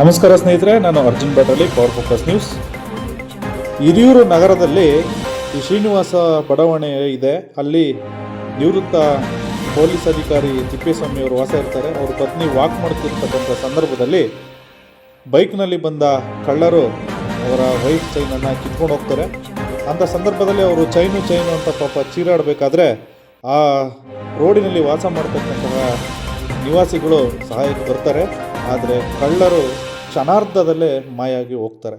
ನಮಸ್ಕಾರ ಸ್ನೇಹಿತರೆ, ನಾನು ಅರ್ಜುನ್ ಭಟ್ರಲ್ಲಿ ಪವರ್ ಫೋಕಸ್ ನ್ಯೂಸ್ ಹಿರಿಯೂರು ನಗರದಲ್ಲಿ ಶ್ರೀನಿವಾಸ ಬಡಾವಣೆ ಇದೆ. ಅಲ್ಲಿ ನಿವೃತ್ತ ಪೊಲೀಸ್ ಅಧಿಕಾರಿ ತಿಪ್ಪೇಸ್ವಾಮಿ ಅವರು ವಾಸ ಇರ್ತಾರೆ. ಅವ್ರ ಪತ್ನಿ ವಾಕ್ ಮಾಡ್ತಿರ್ತಕ್ಕಂಥ ಸಂದರ್ಭದಲ್ಲಿ ಬೈಕ್ನಲ್ಲಿ ಬಂದ ಕಳ್ಳರು ಅವರ ವೈಫ್ ಚೈನನ್ನು ಕಿತ್ಕೊಂಡು ಹೋಗ್ತಾರೆ. ಅಂಥ ಸಂದರ್ಭದಲ್ಲಿ ಅವರು ಚೈನು ಚೈನು ಅಂತ ಪಾಪ ಚೀರಾಡಬೇಕಾದ್ರೆ ಆ ರೋಡಿನಲ್ಲಿ ವಾಸ ಮಾಡ್ತಕ್ಕಂತಹ ನಿವಾಸಿಗಳು ಸಹಾಯಕ್ಕೆ ಬರ್ತಾರೆ. ಆದರೆ ಕಳ್ಳರು ಕ್ಷಣಾರ್ಧದಲ್ಲೇ ಮಾಯಾಗಿ ಹೋಗ್ತಾರೆ.